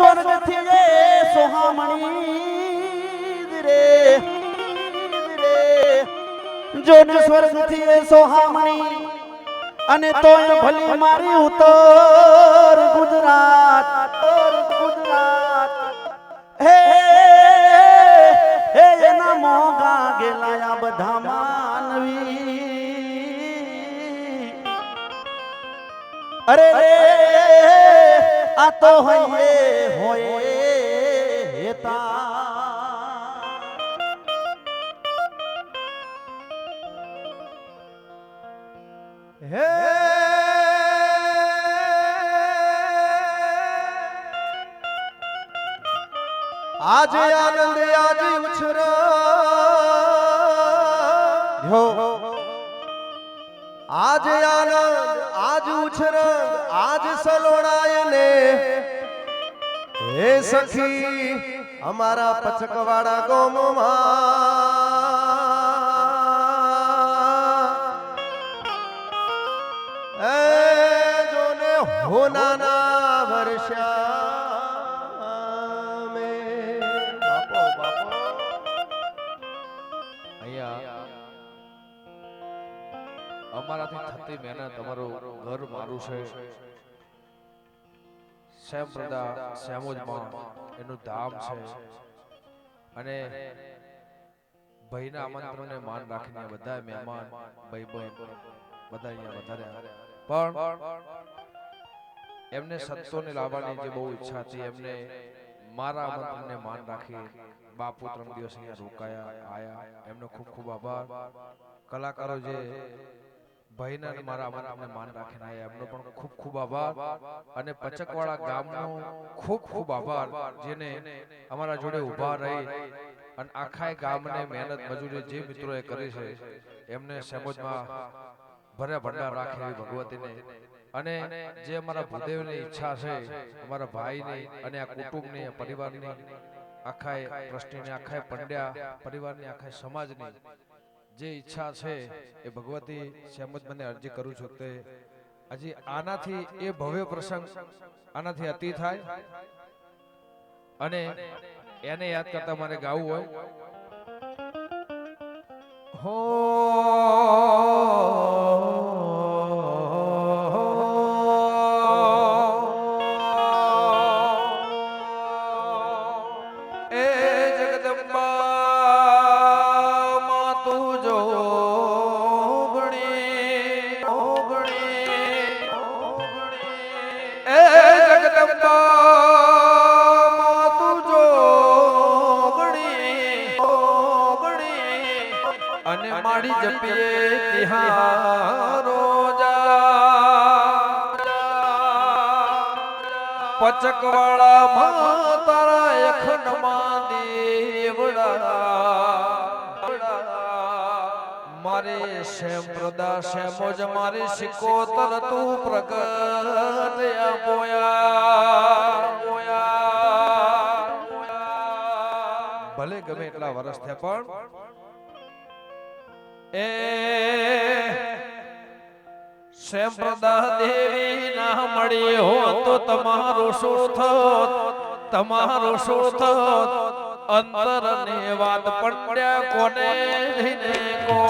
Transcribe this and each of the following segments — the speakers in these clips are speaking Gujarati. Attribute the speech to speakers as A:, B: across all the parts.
A: સ્વર્ગથી એ સોહામણી રે રે. સ્વર્ગ સ્વર્ગથી એ સોહામણી અને તોય ભલી મારી ઉતર ગુજરાત ગુજરાત. હે હે, એના મોગા ગેલાયા બધા માનવી. અરે રે આ તો હોય હોય હેતા
B: હે આજે આનંદ આજે ઉછર આજે આનંદ આજ ઉછર આજ સલોણાય ને હે સખી અમારા પચકવાડા ગોમમાં. એ જોને હોનાના વર્ષા
C: અમારાથી થતી મહેનત, અમારું ઘર મારું છે. પ્રદા શ્યામોજમાં એનું ધામ છે. અને ભાઈના આમંત્રણને માન રાખીને બધા મહેમાન ભાઈ બહેન બધા અહીંયા વધારે પણ એમને સત્સોને લાવવાની જે બહુ ઈચ્છા હતી એમને મારા આમંત્રણને માન રાખી બાપુ ત્રણ દિવસ અહીંયા રોકાયા આયા. એમનો ખૂબ ખૂબ આભાર. કલાકારો જે ભાઈના અને મારા આમંત્રણને માન રાખીને એમનો પણ ખૂબ ખૂબ આભાર અને પચકવાળા ગામનો ખૂબ ખૂબ આભાર જેને અમારા જોડે ઊભા રહી અને આખા ગામને મહેનત મજૂરી જે મિત્રોએ કરી છે એમને સમજમાં ભર્યા ભંડાર રાખે એવી ભગવતીને. અને જે અમારા ભૂદેવની ઈચ્છા છે અમારા ભાઈની અને આ કુટુંબની પરિવારની આખાય ટ્રસ્ટીની આખાય પંડ્યા પરિવારની આખાય સમાજની જે ઈચ્છા છે એ ભગવતી શ્યામજ મને અરજી કરું છું કે હજી આનાથી એ ભવ્ય પ્રસંગ આનાથી અતિ થાય. અને એને યાદ કરતા મારે ગાવું હોય. હો જપીએ તિહારો પચકવાળા માં તારા અખંડમાં દેવડા મારે શ્યામ પ્રદા શ્યામોજ મારે શિકોતર તું પ્રગટ પોયા ભલે ગમે એટલા વર્ષ થયા, પણ એ સંપ્રદા પ્રદા દેવી ના મળી હો તો તમારો શું થોત તમારો શું થોત અંતર ને વાત પડ્યા કોને લઈને કો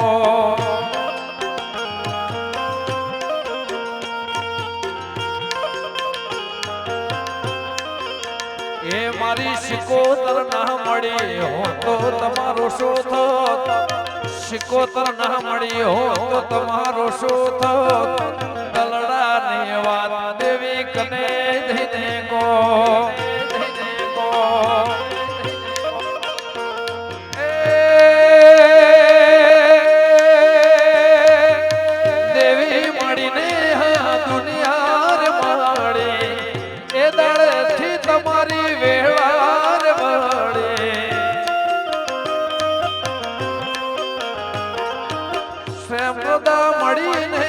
C: એ મારી શિકોતર ના મળી હો તો તમારો શું થોત શિકોતર ના મળી હો તો તમારો શું થોત શ્યામદા મળીને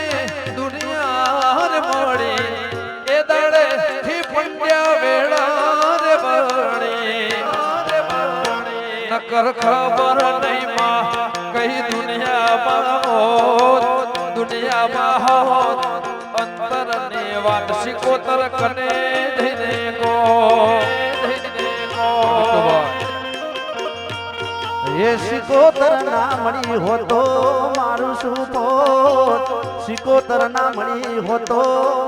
C: દુનિયા રે મળી. એ દળથી પંડ્યા વેળા રે બણી નકર ખબર નહીં માં કઈ દુનિયામાં હોત. દુનિયામાં હોત. અંતર ને વાત શિકોતર કને ધીને ગો
A: સિકોતર ના મળી હોતો મારું શું થોત સિકોતર ના મળી હોતો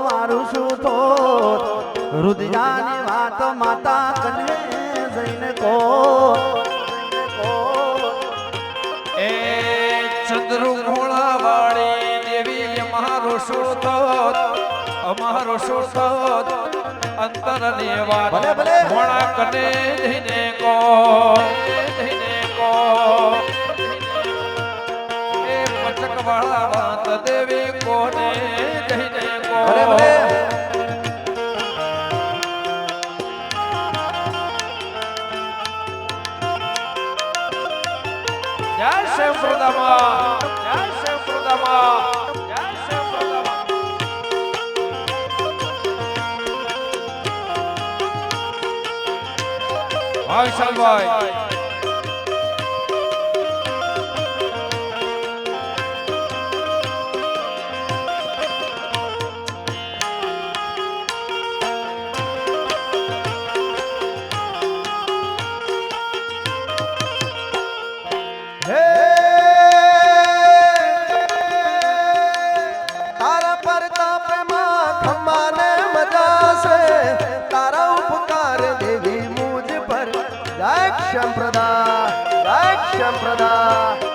A: મારું શું થોત રુદિયાની વાત માતા કને જઈને કો
C: એ ચંદ્રુ ઘોડા વાળી દેવી અમારો શોધ અમારો શોધ અંતર ને વાત. ઘોડા કને જઈને કો એ પચક વાળા વાત દેવી કોને? જઈને કો.
A: ભલે ભલે.
C: જય શિવ પ્રદામા જય શિવ પ્રદામા જય શિવ પ્રદામા
B: પર જય ક્ષમપ્રદા જય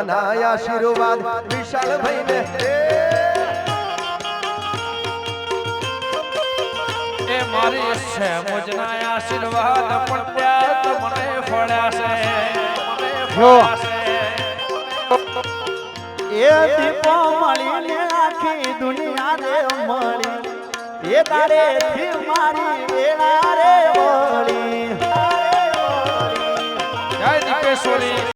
B: પ્રદાના આશીર્વાદ વિશાલ ભાઈને.
C: એ. મારી છે મુજના આશીર્વાદ પણ ત્યાં તમને ફળ્યા છે મને ફળ્યા છે.
A: એ દીપો મળીને આખી દુનિયા રે મળી. એ તારે થી મારી વેળા રે મળી
C: જય દીપેશ્વરી.